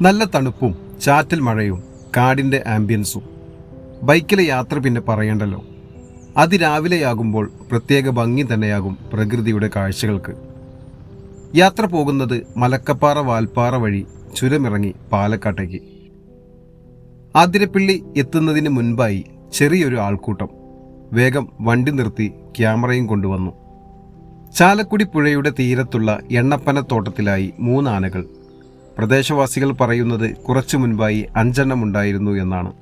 നല്ല തണുപ്പും ചാറ്റൽ മഴയും കാടിന്റെ ആംബിയൻസും. ബൈക്കിലെ യാത്ര പിന്നെ പറയണ്ടല്ലോ. അതിരാവിലെയാകുമ്പോൾ പ്രത്യേക ഭംഗി തന്നെയാകും പ്രകൃതിയുടെ കാഴ്ചകൾക്ക്. യാത്ര പോകുന്നത് മലക്കപ്പാറ വാൽപ്പാറ വഴി ചുരമിറങ്ങി പാലക്കാട്ടേക്ക്. ആതിരപ്പിള്ളി എത്തുന്നതിന് മുൻപായി ചെറിയൊരു ആൾക്കൂട്ടം വേഗം വണ്ടി നിർത്തി ക്യാമറയും കൊണ്ടുവന്നു. ചാലക്കുടി പുഴയുടെ തീരത്തുള്ള എണ്ണപ്പനത്തോട്ടത്തിലായി മൂന്നാനകൾ. പ്രദേശവാസികൾ പറയുന്നത് കുറച്ചു മുൻപായി അഞ്ചെണ്ണം ഉണ്ടായിരുന്നു എന്നാണ്.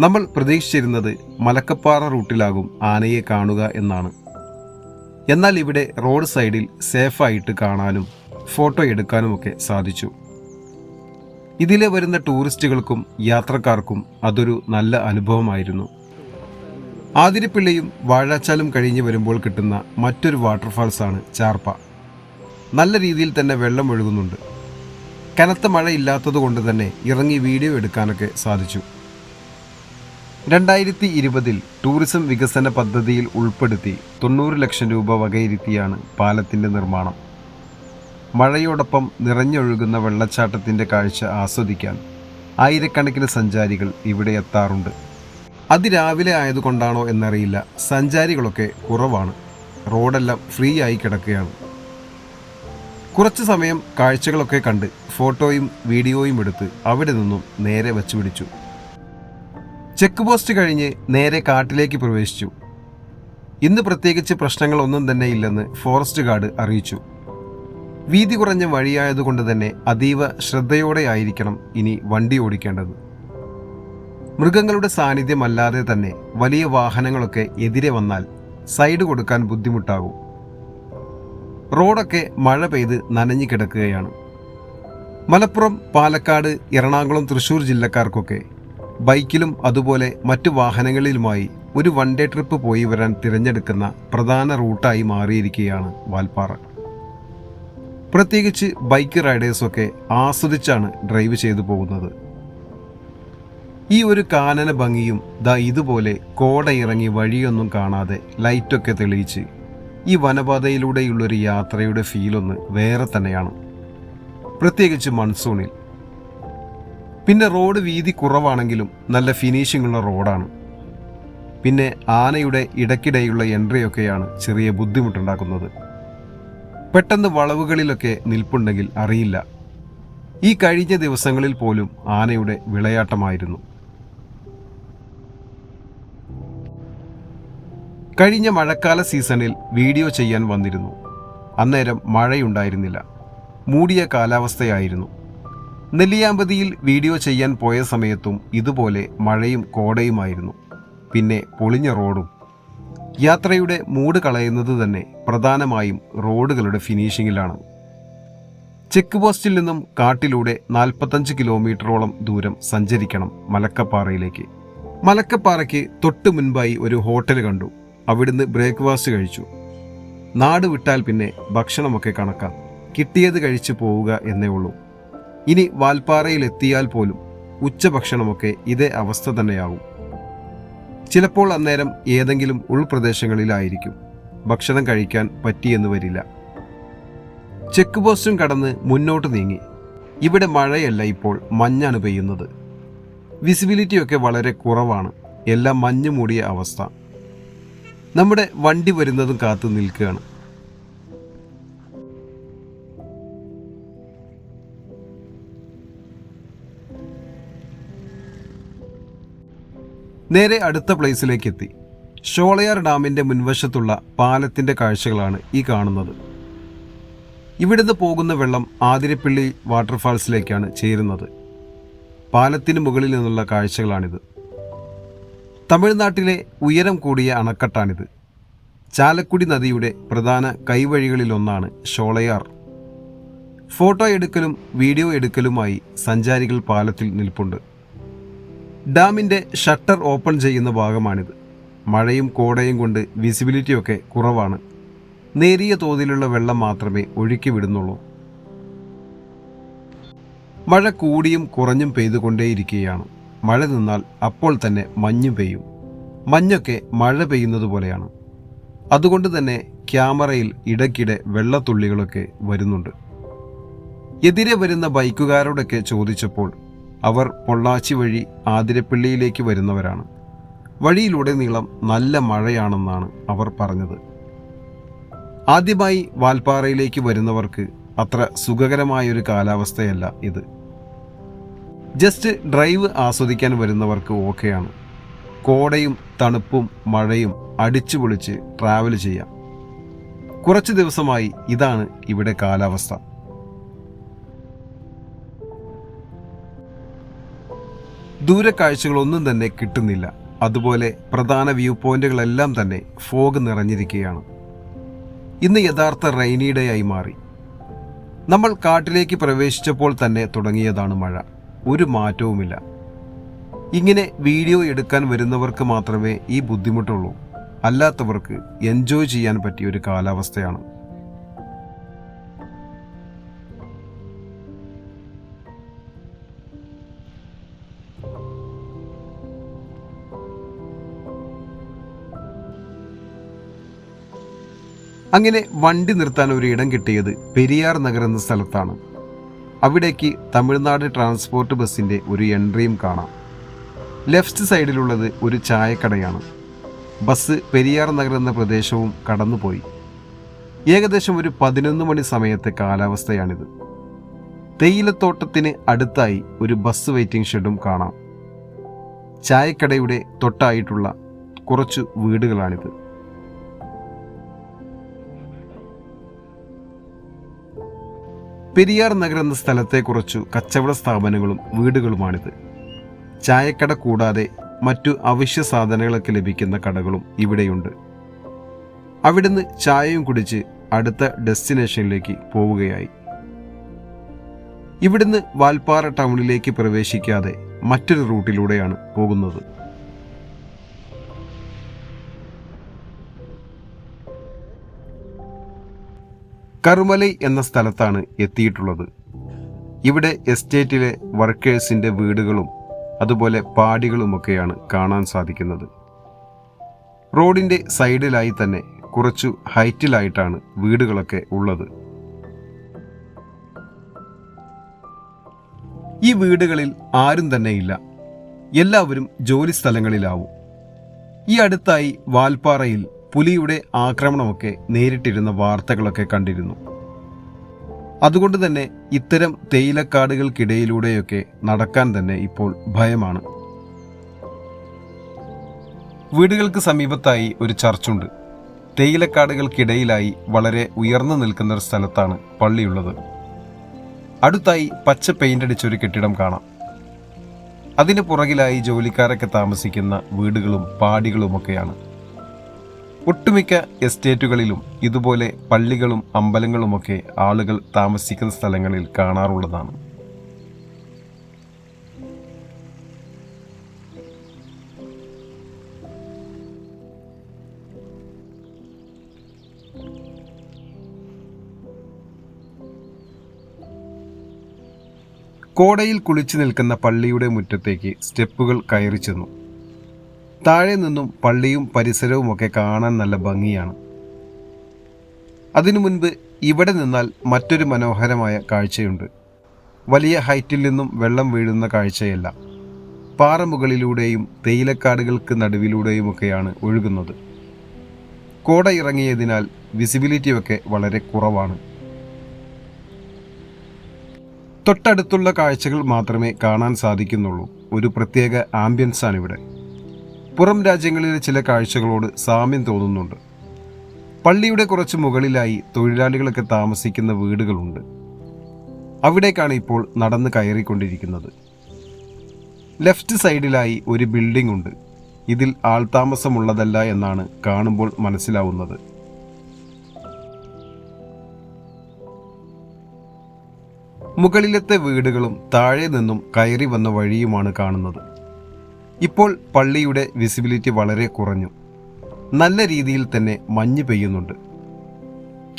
നമ്മൾ പ്രതീക്ഷിച്ചിരുന്നത് മലക്കപ്പാറ റൂട്ടിലാകും ആനയെ കാണുക എന്നാണ്. എന്നാൽ ഇവിടെ റോഡ് സൈഡിൽ സേഫായിട്ട് കാണാനും ഫോട്ടോ എടുക്കാനുമൊക്കെ സാധിച്ചു. ഇതിലെ വരുന്ന ടൂറിസ്റ്റുകൾക്കും യാത്രക്കാർക്കും അതൊരു നല്ല അനുഭവമായിരുന്നു. ആതിരപ്പിള്ളിയും വാഴാച്ചാലും കഴിഞ്ഞ് വരുമ്പോൾ കിട്ടുന്ന മറ്റൊരു വാട്ടർഫാൾസാണ് ചാർപ്പ. നല്ല രീതിയിൽ തന്നെ വെള്ളം ഒഴുകുന്നുണ്ട്. കനത്ത മഴ ഇല്ലാത്തതുകൊണ്ട് തന്നെ ഇറങ്ങി വീഡിയോ എടുക്കാനൊക്കെ സാധിച്ചു. രണ്ടായിരത്തി ഇരുപതിൽ ടൂറിസം വികസന പദ്ധതിയിൽ ഉൾപ്പെടുത്തി തൊണ്ണൂറ് ലക്ഷം രൂപ വകയിരുത്തിയാണ് പാലത്തിന്റെ നിർമ്മാണം. മഴയോടൊപ്പം നിറഞ്ഞൊഴുകുന്ന വെള്ളച്ചാട്ടത്തിന്റെ കാഴ്ച ആസ്വദിക്കാൻ ആയിരക്കണക്കിന് സഞ്ചാരികൾ ഇവിടെ എത്താറുണ്ട്. അതിരാവിലെ ആയതുകൊണ്ടാണോ എന്നറിയില്ല. സഞ്ചാരികളൊക്കെ കുറവാണ്. റോഡെല്ലാം ഫ്രീ ആയി കിടക്കുകയാണ്. കുറച്ച് സമയം കാഴ്ചകളൊക്കെ കണ്ട് ഫോട്ടോയും വീഡിയോയും എടുത്ത് അവിടെ നിന്നും നേരെ വച്ചുപിടിച്ചു. ചെക്ക് പോസ്റ്റ് കഴിഞ്ഞ് നേരെ കാട്ടിലേക്ക് പ്രവേശിച്ചു. ഇന്ന് പ്രത്യേകിച്ച് പ്രശ്നങ്ങളൊന്നും തന്നെ ഇല്ലെന്ന് ഫോറസ്റ്റ് ഗാർഡ് അറിയിച്ചു. വീതി കുറഞ്ഞ വഴിയായതുകൊണ്ട് തന്നെ അതീവ ശ്രദ്ധയോടെ ആയിരിക്കണം ഇനി വണ്ടി ഓടിക്കേണ്ടത്. മൃഗങ്ങളുടെ സാന്നിധ്യമല്ലാതെ തന്നെ വലിയ വാഹനങ്ങളൊക്കെ എതിരെ വന്നാൽ സൈഡ് കൊടുക്കാൻ ബുദ്ധിമുട്ടാകും. റോഡൊക്കെ മഴ പെയ്ത് നനഞ്ഞു കിടക്കുകയാണ്. മലപ്പുറം പാലക്കാട് എറണാകുളം തൃശൂർ ജില്ലക്കാർക്കൊക്കെ ബൈക്കിലും അതുപോലെ മറ്റു വാഹനങ്ങളിലുമായി ഒരു വൺ ഡേ ട്രിപ്പ് പോയി വരാൻ തിരഞ്ഞെടുക്കുന്ന പ്രധാന റൂട്ടായി മാറിയിരിക്കുകയാണ് വാൽപ്പാറ. പ്രത്യേകിച്ച് ബൈക്ക് റൈഡേഴ്സൊക്കെ ആസ്വദിച്ചാണ് ഡ്രൈവ് ചെയ്തു പോകുന്നത്. ഈ ഒരു കാനന ഭംഗിയും ദാ ഇതുപോലെ കോടയിറങ്ങി വഴിയൊന്നും കാണാതെ ലൈറ്റൊക്കെ തെളിയിച്ച് ഈ വനപാതയിലൂടെയുള്ളൊരു യാത്രയുടെ ഫീലൊന്ന് വേറെ തന്നെയാണ്. പ്രത്യേകിച്ച് മൺസൂണിൽ. പിന്നെ റോഡ് വീതി കുറവാണെങ്കിലും നല്ല ഫിനിഷിംഗ് ഉള്ള റോഡാണ്. പിന്നെ ആനയുടെ ഇടയ്ക്കിടെയുള്ള എൻട്രിയൊക്കെയാണ് ചെറിയ ബുദ്ധിമുട്ടുണ്ടാക്കുന്നത്. പെട്ടെന്ന് വളവുകളിലൊക്കെ നിൽപ്പുണ്ടെങ്കിൽ അറിയില്ല. ഈ കഴിഞ്ഞ ദിവസങ്ങളിൽ പോലും ആനയുടെ വിളയാട്ടമായിരുന്നു. കഴിഞ്ഞ മഴക്കാല സീസണിൽ വീഡിയോ ചെയ്യാൻ വന്നിരുന്നു. അന്നേരം മഴയുണ്ടായിരുന്നില്ല. മൂടിയ കാലാവസ്ഥയായിരുന്നു. നെല്ലിയാമ്പതിയിൽ വീഡിയോ ചെയ്യാൻ പോയ സമയത്തും ഇതുപോലെ മഴയും കോടയുമായിരുന്നു. പിന്നെ പൊളിഞ്ഞ റോഡും. യാത്രയുടെ മൂട് കളയുന്നത് തന്നെ പ്രധാനമായും റോഡുകളുടെ ഫിനിഷിങ്ങിലാണ്. ചെക്ക് പോസ്റ്റിൽ നിന്നും കാട്ടിലൂടെ നാൽപ്പത്തഞ്ച് കിലോമീറ്ററോളം ദൂരം സഞ്ചരിക്കണം മലക്കപ്പാറയിലേക്ക്. മലക്കപ്പാറയ്ക്ക് തൊട്ടു മുൻപായി ഒരു ഹോട്ടൽ കണ്ടു. അവിടുന്ന് ബ്രേക്ക്ഫാസ്റ്റ് കഴിച്ചു. നാട് വിട്ടാൽ പിന്നെ ഭക്ഷണമൊക്കെ കണക്കാം. കിട്ടിയത് കഴിച്ചു പോവുക എന്നേ ഉള്ളൂ. ഇനി വാൽപ്പാറയിലെത്തിയാൽ പോലും ഉച്ചഭക്ഷണമൊക്കെ ഇതേ അവസ്ഥ തന്നെയാവും. ചിലപ്പോൾ അന്നേരം ഏതെങ്കിലും ഉൾപ്രദേശങ്ങളിലായിരിക്കും ഭക്ഷണം കഴിക്കാൻ പറ്റിയെന്ന് വരില്ല. ചെക്ക് പോസ്റ്റും കടന്ന് മുന്നോട്ട് നീങ്ങി. ഇവിടെ മഴയല്ല ഇപ്പോൾ മഞ്ഞാണ് പെയ്യുന്നത്. വിസിബിലിറ്റിയൊക്കെ വളരെ കുറവാണ്. എല്ലാം മഞ്ഞ് മൂടിയ അവസ്ഥ. നമ്മുടെ വണ്ടി വരുന്നതും കാത്തു നിൽക്കുകയാണ്. നേരെ അടുത്ത പ്ലേസിലേക്ക് എത്തി ഷോളയാർ ഡാമിന്റെ മുൻവശത്തുള്ള പാലത്തിന്റെ കാഴ്ചകളാണ് ഈ കാണുന്നത്. ഇവിടുന്ന് പോകുന്ന വെള്ളം ആതിരപ്പള്ളി വാട്ടർഫാൾസിലേക്കാണ് ചേരുന്നത്. പാലത്തിന് മുകളിൽ നിന്നുള്ള കാഴ്ചകളാണിത്. തമിഴ്നാട്ടിലെ ഉയരം കൂടിയ അണക്കെട്ടാണിത്. ചാലക്കുടി നദിയുടെ പ്രധാന കൈവഴികളിലൊന്നാണ് ഷോളയാർ. ഫോട്ടോ എടുക്കലും വീഡിയോ എടുക്കലുമായി സഞ്ചാരികൾ പാലത്തിൽ നിൽപ്പുണ്ട്. ഡാമിന്റെ ഷട്ടർ ഓപ്പൺ ചെയ്യുന്ന ഭാഗമാണിത്. മഴയും കോടയും കൊണ്ട് വിസിബിലിറ്റിയൊക്കെ കുറവാണ്. നേരിയ തോതിലുള്ള വെള്ളം മാത്രമേ ഒഴുക്കി വിടുന്നുള്ളൂ. മഴ കൂടിയും കുറഞ്ഞും പെയ്തുകൊണ്ടേയിരിക്കുകയാണ്. മഴ നിന്നാൽ അപ്പോൾ തന്നെ മഞ്ഞ് പെയ്യും. മഞ്ഞൊക്കെ മഴ പെയ്യുന്നത് പോലെയാണ്. അതുകൊണ്ട് തന്നെ ക്യാമറയിൽ ഇടയ്ക്കിടെ വെള്ളത്തുള്ളികളൊക്കെ വരുന്നുണ്ട്. എതിരെ വരുന്ന ബൈക്കുകാരോടൊക്കെ ചോദിച്ചപ്പോൾ അവർ പൊള്ളാച്ചി വഴി ആതിരപ്പള്ളിയിലേക്ക് വരുന്നവരാണ്. വഴിയിലൂടെ നീളം നല്ല മഴയാണെന്നാണ് അവർ പറഞ്ഞത്. ആദ്യമായി വാൽപ്പാറയിലേക്ക് വരുന്നവർക്ക് അത്ര സുഖകരമായൊരു കാലാവസ്ഥയല്ല ഇത്. ജസ്റ്റ് ഡ്രൈവ് ആസ്വദിക്കാൻ വരുന്നവർക്ക് ഓക്കെയാണ്. കോടയും തണുപ്പും മഴയും അടിച്ചു പൊളിച്ച് ട്രാവൽ ചെയ്യാം. കുറച്ച് ദിവസമായി ഇതാണ് ഇവിടെ കാലാവസ്ഥ. ദൂരക്കാഴ്ചകളൊന്നും തന്നെ കിട്ടുന്നില്ല. അതുപോലെ പ്രധാന വ്യൂ പോയിന്റുകളെല്ലാം തന്നെ ഫോഗ് നിറഞ്ഞിരിക്കുകയാണ്. ഇന്ന് യഥാർത്ഥ റെയിനി ഡേ ആയി മാറി. നമ്മൾ കാട്ടിലേക്ക് പ്രവേശിച്ചപ്പോൾ തന്നെ തുടങ്ങിയതാണ് മഴ. ഒരു മാറ്റവുമില്ല. ഇങ്ങനെ വീഡിയോ എടുക്കാൻ വരുന്നവർക്ക് മാത്രമേ ഈ ബുദ്ധിമുട്ടുള്ളൂ. അല്ലാത്തവർക്ക് എൻജോയ് ചെയ്യാൻ പറ്റിയ ഒരു കാലാവസ്ഥയാണ്. അങ്ങനെ വണ്ടി നിർത്താൻ ഒരു ഇടം കിട്ടിയത് പെരിയാർ നഗർ എന്ന സ്ഥലത്താണ്. അവിടേക്ക് തമിഴ്നാട് ട്രാൻസ്പോർട്ട് ബസ്സിന്റെ ഒരു എൻട്രിയും കാണാം. ലെഫ്റ്റ് സൈഡിലുള്ളത് ഒരു ചായക്കടയാണ്. ബസ് പെരിയാർ നഗർ എന്ന പ്രദേശവും കടന്നുപോയി. ഏകദേശം ഒരു പതിനൊന്ന് മണി സമയത്തെ കാലാവസ്ഥയാണിത്. തേയിലത്തോട്ടത്തിന് അടുത്തായി ഒരു ബസ് വെയിറ്റിംഗ് ഷെഡും കാണാം. ചായക്കടയുടെ തൊട്ടായിട്ടുള്ള കുറച്ച് വീടുകളാണിത്. പെരിയാർ നഗർ എന്ന സ്ഥലത്തെ കുറച്ചു കച്ചവട സ്ഥാപനങ്ങളും വീടുകളുമാണിത്. ചായക്കട കൂടാതെ മറ്റു അവശ്യ സാധനങ്ങളൊക്കെ ലഭിക്കുന്ന കടകളും ഇവിടെയുണ്ട്. അവിടുന്ന് ചായയും കുടിച്ച് അടുത്ത ഡെസ്റ്റിനേഷനിലേക്ക് പോവുകയായി. ഇവിടുന്ന് വാൽപ്പാറ ടൗണിലേക്ക് പ്രവേശിക്കാതെ മറ്റൊരു റൂട്ടിലൂടെയാണ് പോകുന്നത്. കറുമലൈ എന്ന സ്ഥലത്താണ് എത്തിയിട്ടുള്ളത്. ഇവിടെ എസ്റ്റേറ്റിലെ വർക്കേഴ്സിന്റെ വീടുകളും അതുപോലെ പാടികളുമൊക്കെയാണ് കാണാൻ സാധിക്കുന്നത്. റോഡിന്റെ സൈഡിലായി തന്നെ കുറച്ചു ഹൈറ്റിലായിട്ടാണ് വീടുകളൊക്കെ ഉള്ളത്. ഈ വീടുകളിൽ ആരും തന്നെ ഇല്ല. എല്ലാവരും ജോലി സ്ഥലങ്ങളിലാവും ഈ അടുത്തായി വാൽപ്പാറയിൽ പുലിയുടെ ആക്രമണമൊക്കെ നേരിട്ടിരുന്ന വാർത്തകളൊക്കെ കണ്ടിരുന്നു. അതുകൊണ്ട് തന്നെ ഇത്തരം തേയിലക്കാടുകൾക്കിടയിലൂടെയൊക്കെ നടക്കാൻ തന്നെ ഇപ്പോൾ ഭയമാണ്. വീടുകൾക്ക് സമീപത്തായി ഒരു ചർച്ചുണ്ട്. തേയിലക്കാടുകൾക്കിടയിലായി വളരെ ഉയർന്നു നിൽക്കുന്ന ഒരു സ്ഥലത്താണ് പള്ളിയുള്ളത്. അടുത്തായി പച്ച പെയിന്റ് അടിച്ച ഒരു കെട്ടിടം കാണാം. അതിന് പുറകിലായി ജോലിക്കാരൊക്കെ താമസിക്കുന്ന വീടുകളും പാടികളുമൊക്കെയാണ്. ഒട്ടുമിക്ക എസ്റ്റേറ്റുകളിലും ഇതുപോലെ പള്ളികളും അമ്പലങ്ങളുമൊക്കെ ആളുകൾ താമസിക്കുന്ന സ്ഥലങ്ങളിൽ കാണാറുള്ളതാണ്. കോടയിൽ കുളിച്ചു നിൽക്കുന്ന പള്ളിയുടെ മുറ്റത്തേക്ക് സ്റ്റെപ്പുകൾ കയറി ചെന്നു. താഴെ നിന്നും പള്ളിയും പരിസരവും ഒക്കെ കാണാൻ നല്ല ഭംഗിയാണ്. അതിനു മുൻപ് ഇവിടെ നിന്നാൽ മറ്റൊരു മനോഹരമായ കാഴ്ചയുണ്ട്. വലിയ ഹൈറ്റിൽ നിന്നും വെള്ളം വീഴുന്ന കാഴ്ചയല്ല. പാറമുകളിലൂടെയും തേയിലക്കാടുകൾക്ക് നടുവിലൂടെയുമൊക്കെയാണ് ഒഴുകുന്നത്. കോട ഇറങ്ങിയതിനാൽ വിസിബിലിറ്റിയൊക്കെ വളരെ കുറവാണ്. തൊട്ടടുത്തുള്ള കാഴ്ചകൾ മാത്രമേ കാണാൻ സാധിക്കുന്നുള്ളൂ. ഒരു പ്രത്യേക ആംബിയൻസ് ആണ് ഇവിടെ. പുറം രാജ്യങ്ങളിലെ ചില കാഴ്ചകളോട് സാമ്യം തോന്നുന്നുണ്ട്. പള്ളിയുടെ കുറച്ച് മുകളിലായി തൊഴിലാളികളൊക്കെ താമസിക്കുന്ന വീടുകളുണ്ട്. അവിടേക്കാണ് ഇപ്പോൾ നടന്ന് കയറിക്കൊണ്ടിരിക്കുന്നത്. ലെഫ്റ്റ് സൈഡിലായി ഒരു ബിൽഡിംഗ് ഉണ്ട്. ഇതിൽ ആൾതാമസമുള്ളതല്ല എന്നാണ് കാണുമ്പോൾ മനസ്സിലാവുന്നത്. മുകളിലത്തെ വീടുകളും താഴെ നിന്നും കയറി വന്ന വഴിയുമാണ് കാണുന്നത്. ഇപ്പോൾ പള്ളിയുടെ വിസിബിലിറ്റി വളരെ കുറഞ്ഞു. നല്ല രീതിയിൽ തന്നെ മഞ്ഞ് പെയ്യുന്നുണ്ട്.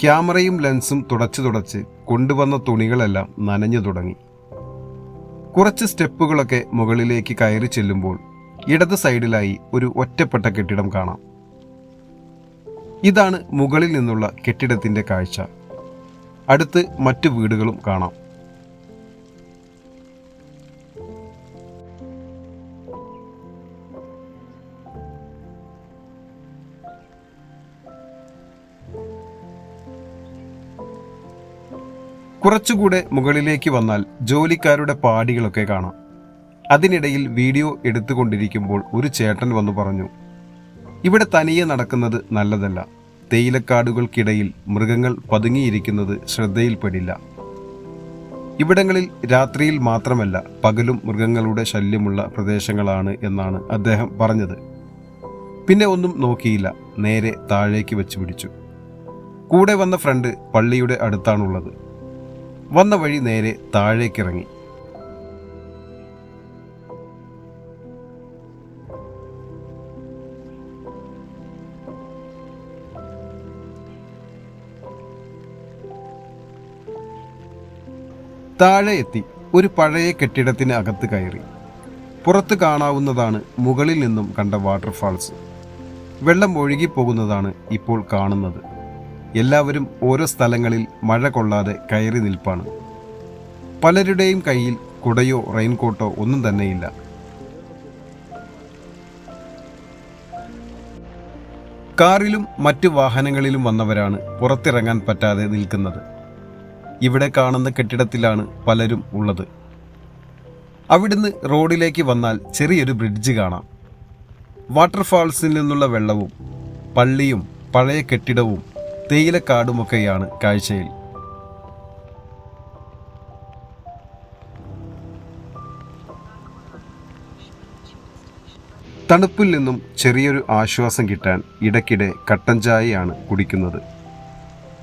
ക്യാമറയും ലെൻസും തുടച്ചു തുടച്ച് കൊണ്ടുവന്ന തുണികളെല്ലാം നനഞ്ഞു തുടങ്ങി. കുറച്ച് സ്റ്റെപ്പുകളൊക്കെ മുകളിലേക്ക് കയറി ചെല്ലുമ്പോൾ ഇടത് സൈഡിലായി ഒരു ഒറ്റപ്പെട്ട കെട്ടിടം കാണാം. ഇതാണ് മുകളിൽ നിന്നുള്ള കെട്ടിടത്തിന്റെ കാഴ്ച. അടുത്ത് മറ്റു വീടുകളും കാണാം. കുറച്ചുകൂടെ മുകളിലേക്ക് വന്നാൽ ജോലിക്കാരുടെ പാടികളൊക്കെ കാണാം. അതിനിടയിൽ വീഡിയോ എടുത്തുകൊണ്ടിരിക്കുമ്പോൾ ഒരു ചേട്ടൻ വന്നു പറഞ്ഞു ഇവിടെ തനിയെ നടക്കുന്നത് നല്ലതല്ല. തേയിലക്കാടുകൾക്കിടയിൽ മൃഗങ്ങൾ പതുങ്ങിയിരിക്കുന്നത് ശ്രദ്ധയിൽപ്പെടില്ല. ഇവിടങ്ങളിൽ രാത്രിയിൽ മാത്രമല്ല പകലും മൃഗങ്ങളുടെ ശല്യമുള്ള പ്രദേശങ്ങളാണ് എന്നാണ് അദ്ദേഹം പറഞ്ഞത്. പിന്നെ ഒന്നും നോക്കിയില്ല. നേരെ താഴേക്ക് വെച്ച് പിടിച്ചു. കൂടെ വന്ന ഫ്രണ്ട് പള്ളിയുടെ അടുത്താണുള്ളത്. വന്ന വഴി നേരെ താഴേക്കിറങ്ങി. താഴെ എത്തി ഒരു പഴയ കെട്ടിടത്തിന് അകത്ത് കയറി. പുറത്ത് കാണാവുന്നതാണ് മുകളിൽ നിന്നും കണ്ട വാട്ടർഫാൾസ് വെള്ളം ഒഴുകിപ്പോകുന്നതാണ് ഇപ്പോൾ കാണുന്നത്. എല്ലാവരും ഓരോ സ്ഥലങ്ങളിൽ മഴ കൊള്ളാതെ കയറി നിൽപ്പാണ്. പലരുടെയും കയ്യിൽ കുടയോ റെയിൻകോട്ടോ ഒന്നും തന്നെയില്ല. കാറിലും മറ്റു വാഹനങ്ങളിലും വന്നവരാണ് പുറത്തിറങ്ങാൻ പറ്റാതെ നിൽക്കുന്നത്. ഇവിടെ കാണുന്ന കെട്ടിടത്തിലാണ് പലരും ഉള്ളത്. അവിടുന്ന് റോഡിലേക്ക് വന്നാൽ ചെറിയൊരു ബ്രിഡ്ജ് കാണാം. വാട്ടർഫാൾസിൽ നിന്നുള്ള വെള്ളവും പള്ളിയും പഴയ കെട്ടിടവും തേയിലക്കാടുമൊക്കെയാണ് കാഴ്ചയിൽ. തണുപ്പിൽ നിന്നും ചെറിയൊരു ആശ്വാസം കിട്ടാൻ ഇടയ്ക്കിടെ കട്ടൻ ചായയാണ് കുടിക്കുന്നത്.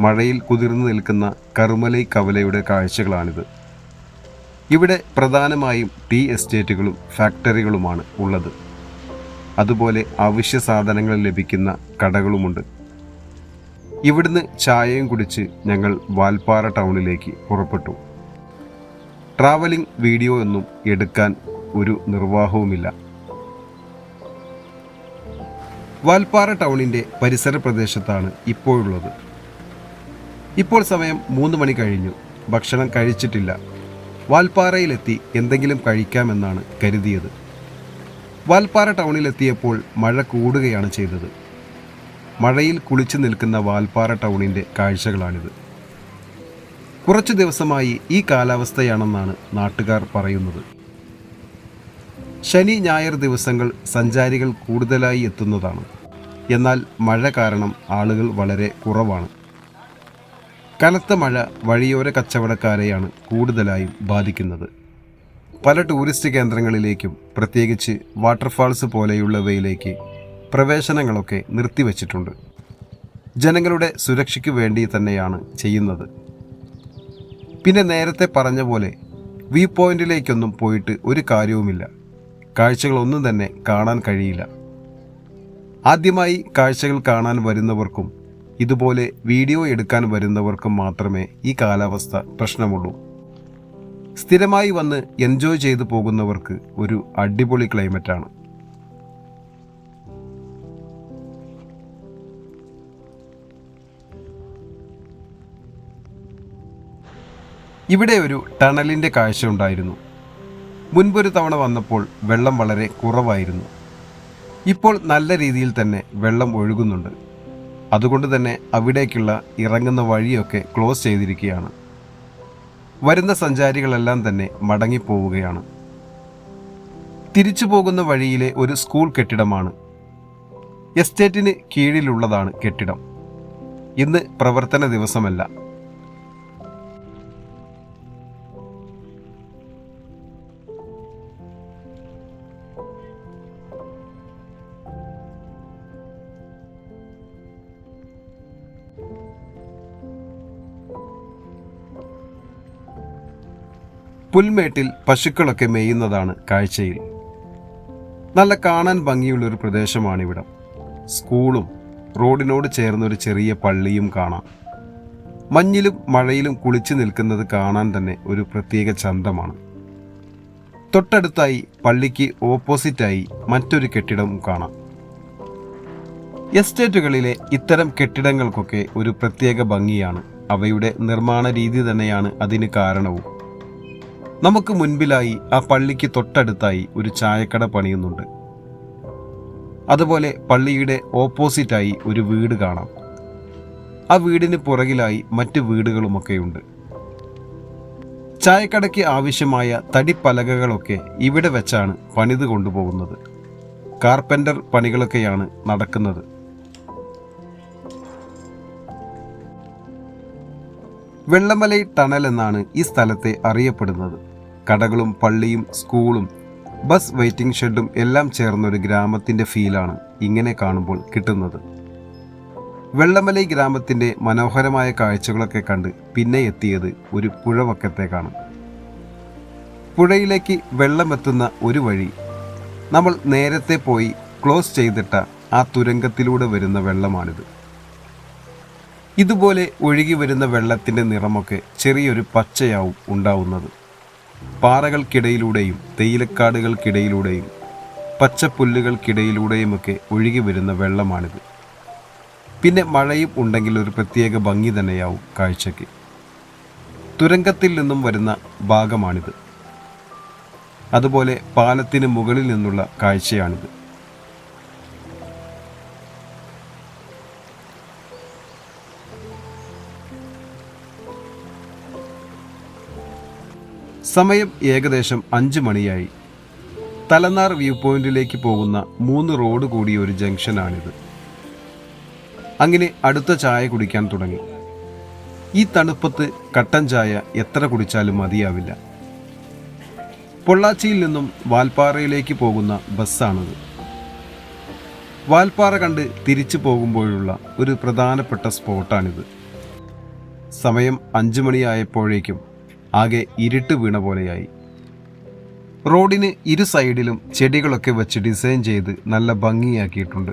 മഴയിൽ കുതിർന്നു നിൽക്കുന്ന കറുമലൈ കവലയുടെ കാഴ്ചകളാണിത്. ഇവിടെ പ്രധാനമായും ടീ എസ്റ്റേറ്റുകളും ഫാക്ടറികളുമാണ് ഉള്ളത്. അതുപോലെ അവശ്യ സാധനങ്ങൾ ലഭിക്കുന്ന കടകളുമുണ്ട്. ഇവിടുന്ന് ചായയും കുടിച്ച് ഞങ്ങൾ വാൽപ്പാറ ടൗണിലേക്ക് പുറപ്പെട്ടു. ട്രാവലിംഗ് വീഡിയോ ഒന്നും എടുക്കാൻ ഒരു നിർവാഹവുമില്ല. വാൽപ്പാറ ടൗണിന്റെ പരിസര പ്രദേശത്താണ് ഇപ്പോഴുള്ളത്. ഇപ്പോൾ സമയം മൂന്ന് മണി കഴിഞ്ഞു. ഭക്ഷണം കഴിച്ചിട്ടില്ല. വാൽപ്പാറയിലെത്തി എന്തെങ്കിലും കഴിക്കാമെന്നാണ് കരുതിയത്. വാൽപ്പാറ ടൗണിലെത്തിയപ്പോൾ മഴ കൂടുകയാണ് ചെയ്തത്. മഴയിൽ കുളിച്ചു നിൽക്കുന്ന വാൽപ്പാറ ടൗണിന്റെ കാഴ്ചകളാണിത്. കുറച്ചു ദിവസമായി ഈ കാലാവസ്ഥയാണെന്നാണ് നാട്ടുകാർ പറയുന്നത്. ശനി ഞായർ ദിവസങ്ങൾ സഞ്ചാരികൾ കൂടുതലായി എത്തുന്നതാണ്. എന്നാൽ മഴ കാരണം ആളുകൾ വളരെ കുറവാണ്. കനത്ത മഴ വഴിയോര കച്ചവടക്കാരെയാണ് കൂടുതലായും ബാധിക്കുന്നത്. പല ടൂറിസ്റ്റ് കേന്ദ്രങ്ങളിലേക്കും പ്രത്യേകിച്ച് വാട്ടർഫാൾസ് പോലെയുള്ളവയിലേക്ക് പ്രവേശനങ്ങളൊക്കെ നിർത്തിവച്ചിട്ടുണ്ട്. ജനങ്ങളുടെ സുരക്ഷയ്ക്ക് വേണ്ടി തന്നെയാണ് ചെയ്യുന്നത്. പിന്നെ നേരത്തെ പറഞ്ഞ പോലെ വ്യൂ പോയിന്റിലേക്കൊന്നും പോയിട്ട് ഒരു കാര്യവുമില്ല. കാഴ്ചകളൊന്നും തന്നെ കാണാൻ കഴിയില്ല. ആദ്യമായി കാഴ്ചകൾ കാണാൻ വരുന്നവർക്കും ഇതുപോലെ വീഡിയോ എടുക്കാൻ വരുന്നവർക്കും മാത്രമേ ഈ കാലാവസ്ഥ പ്രശ്നമുള്ളൂ. സ്ഥിരമായി വന്ന് എൻജോയ് ചെയ്തു പോകുന്നവർക്ക് ഒരു അടിപൊളി ക്ലൈമറ്റാണ്. ഇവിടെ ഒരു ടണലിന്റെ കാഴ്ച ഉണ്ടായിരുന്നു മുൻപൊരു തവണ വന്നപ്പോൾ വെള്ളം വളരെ കുറവായിരുന്നു. ഇപ്പോൾ നല്ല രീതിയിൽ തന്നെ വെള്ളം ഒഴുകുന്നുണ്ട്. അതുകൊണ്ട് തന്നെ അവിടേക്കുള്ള ഇറങ്ങുന്ന വഴിയൊക്കെ ക്ലോസ് ചെയ്തിരിക്കുകയാണ്. വരുന്ന സഞ്ചാരികളെല്ലാം തന്നെ മടങ്ങിപ്പോവുകയാണ്. തിരിച്ചു പോകുന്ന വഴിയിലെ ഒരു സ്കൂൾ കെട്ടിടമാണ്. എസ്റ്റേറ്റിന് കീഴിലുള്ളതാണ് കെട്ടിടം. ഇന്ന് പ്രവർത്തന ദിവസമല്ല. പുൽമേട്ടിൽ പശുക്കളൊക്കെ മേയുന്നതാണ് കാഴ്ചയിൽ. നല്ല കാണാൻ ഭംഗിയുള്ളൊരു പ്രദേശമാണിവിടം. സ്കൂളും റോഡിനോട് ചേർന്നൊരു ചെറിയ പള്ളിയും കാണാം. മഞ്ഞിലും മഴയിലും കുളിച്ചു നിൽക്കുന്നത് കാണാൻ തന്നെ ഒരു പ്രത്യേക ചന്തമാണ്. തൊട്ടടുത്തായി പള്ളിക്ക് ഓപ്പോസിറ്റായി മറ്റൊരു കെട്ടിടവും കാണാം. എസ്റ്റേറ്റുകളിലെ ഇത്തരം കെട്ടിടങ്ങൾക്കൊക്കെ ഒരു പ്രത്യേക ഭംഗിയാണ്. അവയുടെ നിർമ്മാണ രീതി തന്നെയാണ് അതിന് കാരണവും. നമുക്ക് മുൻപിലായി ആ പള്ളിക്ക് തൊട്ടടുത്തായി ഒരു ചായക്കട പണിയുന്നുണ്ട്. അതുപോലെ പള്ളിയുടെ ഓപ്പോസിറ്റായി ഒരു വീട് കാണാം. ആ വീടിന് പുറകിലായി മറ്റ് വീടുകളുമൊക്കെയുണ്ട്. ചായക്കടയ്ക്ക് ആവശ്യമായ തടിപ്പലകകളൊക്കെ ഇവിടെ വെച്ചാണ് പണിത് കൊണ്ടുപോകുന്നത്. കാർപ്പന്റർ പണികളൊക്കെയാണ് നടക്കുന്നത്. വെള്ളമലൈ ടണൽ എന്നാണ് ഈ സ്ഥലത്തെ അറിയപ്പെടുന്നത്. കടകളും പള്ളിയും സ്കൂളും ബസ് വെയിറ്റിംഗ് ഷെഡും എല്ലാം ചേർന്നൊരു ഗ്രാമത്തിന്റെ ഫീലാണ് ഇങ്ങനെ കാണുമ്പോൾ കിട്ടുന്നത്. വെള്ളമലൈ ഗ്രാമത്തിന്റെ മനോഹരമായ കാഴ്ചകളൊക്കെ കണ്ട് പിന്നെ എത്തിയത് ഒരു പുഴവക്കത്തേക്കാണ്. പുഴയിലേക്ക് വെള്ളമെത്തുന്ന ഒരു വഴി. നമ്മൾ നേരത്തെ പോയി ക്ലോസ് ചെയ്തിട്ട ആ തുരങ്കത്തിലൂടെ വരുന്ന വെള്ളമാണിത്. ഇതുപോലെ ഒഴുകി വരുന്ന വെള്ളത്തിന്റെ നിറമൊക്കെ ചെറിയൊരു പച്ചയാവും ഉണ്ടാവുന്നത്. പാറകൾക്കിടയിലൂടെയും തേയിലക്കാടുകൾക്കിടയിലൂടെയും പച്ചപ്പുല്ലുകൾക്കിടയിലൂടെയുമൊക്കെ ഒഴുകി വരുന്ന വെള്ളമാണിത്. പിന്നെ മഴയും ഉണ്ടെങ്കിൽ ഒരു പ്രത്യേക ഭംഗി തന്നെയാവും കാഴ്ചയ്ക്ക്. തുരങ്കത്തിൽ നിന്നും വരുന്ന ഭാഗമാണിത്. അതുപോലെ പാലത്തിന് മുകളിൽ നിന്നുള്ള കാഴ്ചയാണിത്. സമയം ഏകദേശം അഞ്ച് മണിയായി. തലനാർ വ്യൂ പോയിന്റിലേക്ക് പോകുന്ന മൂന്ന് റോഡ് കൂടിയ ഒരു ജംഗ്ഷനാണിത്. അങ്ങനെ അടുത്ത ചായ കുടിക്കാൻ തുടങ്ങി. ഈ തണുപ്പത്ത് കട്ടൻ ചായ എത്ര കുടിച്ചാലും മതിയാവില്ല. പൊള്ളാച്ചിയിൽ നിന്നും വാൽപ്പാറയിലേക്ക് പോകുന്ന ബസ്സാണിത്. വാൽപ്പാറ കണ്ട് തിരിച്ചു പോകുമ്പോഴുള്ള ഒരു പ്രധാനപ്പെട്ട സ്പോട്ടാണിത്. സമയം അഞ്ചു മണിയായപ്പോഴേക്കും ആകെ ഇരുട്ട് വീണ പോലെയായി. റോഡിന് ഇരു സൈഡിലും ചെടികളൊക്കെ വെച്ച് ഡിസൈൻ ചെയ്ത് നല്ല ഭംഗിയാക്കിയിട്ടുണ്ട്.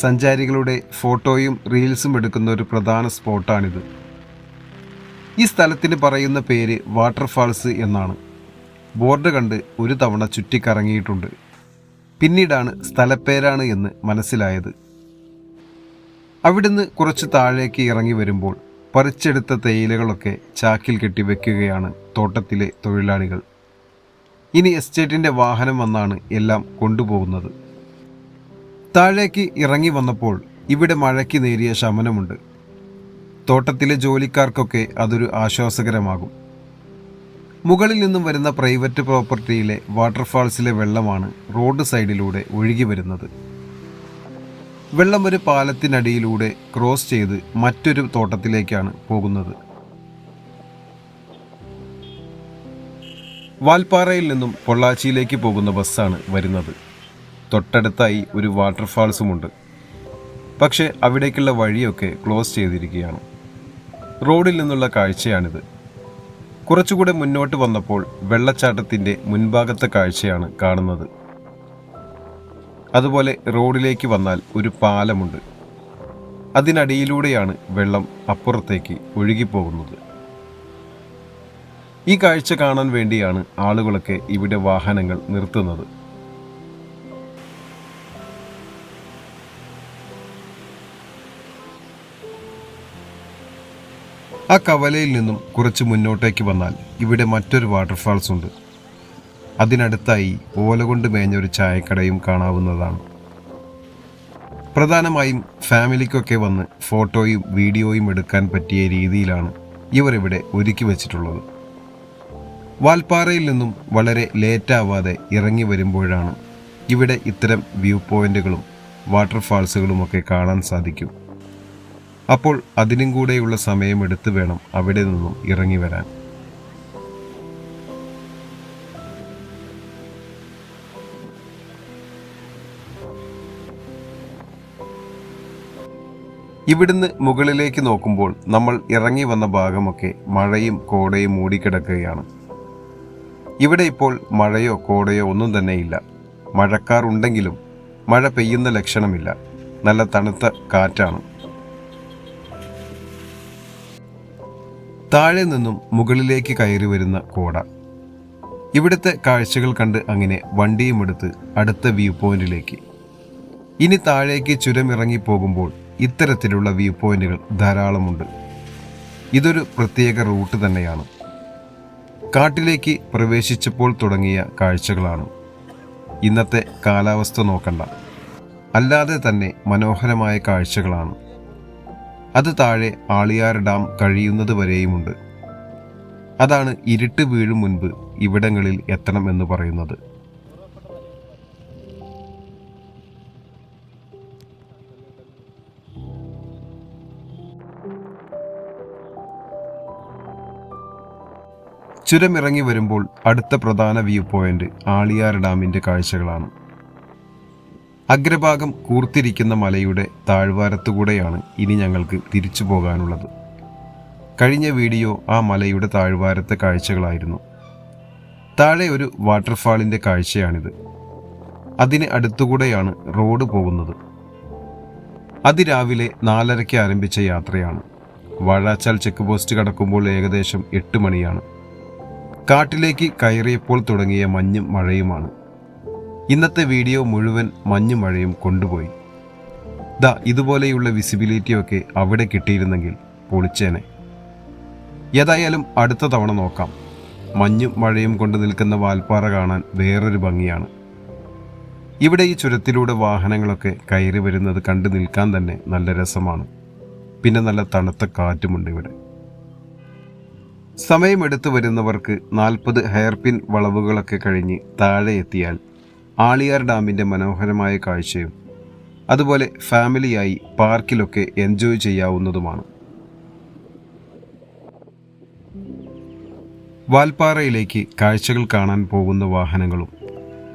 സഞ്ചാരികളുടെ ഫോട്ടോയും റീൽസും എടുക്കുന്ന ഒരു പ്രധാന സ്പോട്ടാണിത്. ഈ സ്ഥലത്തിന് പറയുന്ന പേര് വാട്ടർഫാൾസ് എന്നാണ്. ബോർഡ് കണ്ട് ഒരു തവണ ചുറ്റിക്കറങ്ങിയിട്ടുണ്ട്. പിന്നീടാണ് സ്ഥലപ്പേരാണ് എന്ന് മനസ്സിലായത്. അവിടുന്ന് കുറച്ച് താഴേക്ക് ഇറങ്ങി വരുമ്പോൾ പറിച്ചെടുത്ത തേയിലകളൊക്കെ ചാക്കിൽ കെട്ടി വെക്കുകയാണ് തോട്ടത്തിലെ തൊഴിലാളികൾ. ഇനി എസ്റ്റേറ്റിന്റെ വാഹനം വന്നാണ് എല്ലാം കൊണ്ടുപോകുന്നത്. താഴേക്ക് ഇറങ്ങി വന്നപ്പോൾ ഇവിടെ മഴയ്ക്ക് നേരിയ ശമനമുണ്ട്. തോട്ടത്തിലെ ജോലിക്കാർക്കൊക്കെ അതൊരു ആശ്വാസകരമാകും. മുകളിൽ നിന്നും വരുന്ന പ്രൈവറ്റ് പ്രോപ്പർട്ടിയിലെ വാട്ടർഫാൾസിലെ വെള്ളമാണ് റോഡ് സൈഡിലൂടെ ഒഴുകി വരുന്നത്. വെള്ളം ഒരു പാലത്തിനടിയിലൂടെ ക്രോസ് ചെയ്ത് മറ്റൊരു തോട്ടത്തിലേക്കാണ് പോകുന്നത്. വാൽപ്പാറയിൽ നിന്നും പൊള്ളാച്ചിയിലേക്ക് പോകുന്ന ബസ്സാണ് വരുന്നത്. തൊട്ടടുത്തായി ഒരു വാട്ടർഫാൾസുമുണ്ട്. പക്ഷേ അവിടേക്കുള്ള വഴിയൊക്കെ ക്ലോസ് ചെയ്തിരിക്കുകയാണ്. റോഡിൽ നിന്നുള്ള കാഴ്ചയാണിത്. കുറച്ചുകൂടെ മുന്നോട്ട് വന്നപ്പോൾ വെള്ളച്ചാട്ടത്തിന്റെ മുൻഭാഗത്തെ കാഴ്ചയാണ് കാണുന്നത്. അതുപോലെ റോഡിലേക്ക് വന്നാൽ ഒരു പാലമുണ്ട്. അതിനടിയിലൂടെയാണ് വെള്ളം അപ്പുറത്തേക്ക് ഒഴുകിപ്പോകുന്നത്. ഈ കാഴ്ച കാണാൻ വേണ്ടിയാണ് ആളുകളൊക്കെ ഇവിടെ വാഹനങ്ങൾ നിർത്തുന്നത്. ആ കവലയിൽ നിന്നും കുറച്ച് മുന്നോട്ടേക്ക് വന്നാൽ ഇവിടെ മറ്റൊരു വാട്ടർഫാൾസ് ഉണ്ട്. അതിനടുത്തായി ഓല കൊണ്ട് മേഞ്ഞൊരു ചായക്കടയും കാണാവുന്നതാണ്. പ്രധാനമായും ഫാമിലിക്കൊക്കെ വന്ന് ഫോട്ടോയും വീഡിയോയും എടുക്കാൻ പറ്റിയ രീതിയിലാണ് ഇവർ ഇവിടെ ഒരുക്കി വച്ചിട്ടുള്ളത്. വാൽപ്പാറയിൽ നിന്നും വളരെ ലേറ്റാവാതെ ഇറങ്ങി വരുമ്പോഴാണ് ഇവിടെ ഇത്തരം വ്യൂ പോയിന്റുകളും വാട്ടർഫാൾസുകളുമൊക്കെ കാണാൻ സാധിക്കും. അപ്പോൾ അതിനും കൂടെയുള്ള സമയമെടുത്ത് വേണം അവിടെ നിന്നും ഇറങ്ങി വരാൻ. ഇവിടുന്ന് മുകളിലേക്ക് നോക്കുമ്പോൾ നമ്മൾ ഇറങ്ങി വന്ന ഭാഗമൊക്കെ മഴയും കോടയും മൂടിക്കിടക്കുകയാണ്. ഇവിടെ ഇപ്പോൾ മഴയോ കോടയോ ഒന്നും തന്നെയില്ല. മഴക്കാർ ഉണ്ടെങ്കിലും മഴ പെയ്യുന്ന ലക്ഷണമില്ല. നല്ല തണുത്ത കാറ്റാണ്. താഴെ നിന്നും മുകളിലേക്ക് കയറി വരുന്ന കോട. ഇവിടുത്തെ കാഴ്ചകൾ കണ്ട് അങ്ങനെ വണ്ടിയും എടുത്ത് അടുത്ത വ്യൂ പോയിന്റിലേക്ക്. ഇനി താഴേക്ക് ചുരമിറങ്ങി പോകുമ്പോൾ ഇത്തരത്തിലുള്ള വ്യൂ പോയിന്റുകൾ ധാരാളമുണ്ട്. ഇതൊരു പ്രത്യേക റൂട്ട് തന്നെയാണ്. കാട്ടിലേക്ക് പ്രവേശിച്ചപ്പോൾ തുടങ്ങിയ കാഴ്ചകളാണ്. ഇന്നത്തെ കാലാവസ്ഥ നോക്കണ്ട. അല്ലാതെ തന്നെ മനോഹരമായ കാഴ്ചകളാണ്. അത് താഴെ ആളിയാർ ഡാം കഴിയുന്നത് വരെയുമുണ്ട്. അതാണ് ഇരുട്ട് വീഴും മുൻപ് ഇവിടങ്ങളിൽ എത്തണം എന്ന് പറയുന്നത്. ചുരമിറങ്ങി വരുമ്പോൾ അടുത്ത പ്രധാന വ്യൂ പോയിന്റ് ആളിയാർ ഡാമിന്റെ കാഴ്ചകളാണ്. അഗ്രഭാഗം കൂർത്തിരിക്കുന്ന മലയുടെ താഴ്വാരത്തുകൂടെയാണ് ഇനി ഞങ്ങൾക്ക് തിരിച്ചു പോകാനുള്ളത്. കഴിഞ്ഞ വീഡിയോ ആ മലയുടെ താഴ്വാരത്തെ കാഴ്ചകളായിരുന്നു. താഴെ ഒരു വാട്ടർഫാളിന്റെ കാഴ്ചയാണിത്. അതിന് അടുത്തുകൂടെയാണ് റോഡ് പോകുന്നത്. അതിരാവിലെ നാലരയ്ക്ക് ആരംഭിച്ച യാത്രയാണ്. വാഴാച്ചാൽ ചെക്ക് പോസ്റ്റ് കടക്കുമ്പോൾ ഏകദേശം എട്ട് മണിയാണ്. കാട്ടിലേക്ക് കയറിയപ്പോൾ തുടങ്ങിയ മഞ്ഞും മഴയുമാണ്. ഇന്നത്തെ വീഡിയോ മുഴുവൻ മഞ്ഞും മഴയും കൊണ്ടുപോയി. ദാ ഇതുപോലെയുള്ള വിസിബിലിറ്റിയൊക്കെ അവിടെ കിട്ടിയിരുന്നെങ്കിൽ പൊളിച്ചേനെ. ഏതായാലും അടുത്ത തവണ നോക്കാം. മഞ്ഞും മഴയും കൊണ്ട് നിൽക്കുന്ന വാൽപ്പാറ കാണാൻ വേറൊരു ഭംഗിയാണ്. ഇവിടെ ഈ ചുരത്തിലൂടെ വാഹനങ്ങളൊക്കെ കയറി വരുന്നത് കണ്ടു നിൽക്കാൻ തന്നെ നല്ല രസമാണ്. പിന്നെ നല്ല തണുത്ത കാറ്റുമുണ്ട് ഇവിടെ. സമയമെടുത്തു വരുന്നവർക്ക് നാൽപ്പത് ഹെയർപിൻ വളവുകളൊക്കെ കഴിഞ്ഞ് താഴെ എത്തിയാൽ ആളിയാർ ഡാമിന്റെ മനോഹരമായ കാഴ്ചയും അതുപോലെ ഫാമിലിയായി പാർക്കിലൊക്കെ എൻജോയ് ചെയ്യാവുന്നതുമാണ്. വാൽപ്പാറയിലേക്ക് കാഴ്ചകൾ കാണാൻ പോകുന്ന വാഹനങ്ങളും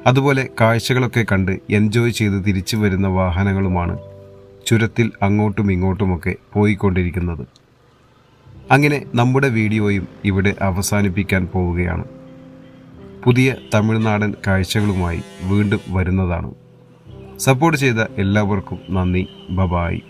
അതുപോലെ കാഴ്ചകളൊക്കെ കണ്ട് എൻജോയ് ചെയ്ത് തിരിച്ചു വരുന്ന വാഹനങ്ങളുമാണ് ചുരത്തിൽ അങ്ങോട്ടും ഇങ്ങോട്ടുമൊക്കെ പോയിക്കൊണ്ടിരിക്കുന്നത്. അങ്ങനെ നമ്മുടെ വീഡിയോയും ഇവിടെ അവസാനിപ്പിക്കാൻ പോവുകയാണ്. പുതിയ തമിഴ്നാടൻ കാഴ്ചകളുമായി വീണ്ടും വരുന്നതാണ്. സപ്പോർട്ട് ചെയ്ത എല്ലാവർക്കും നന്ദി. ബബായി.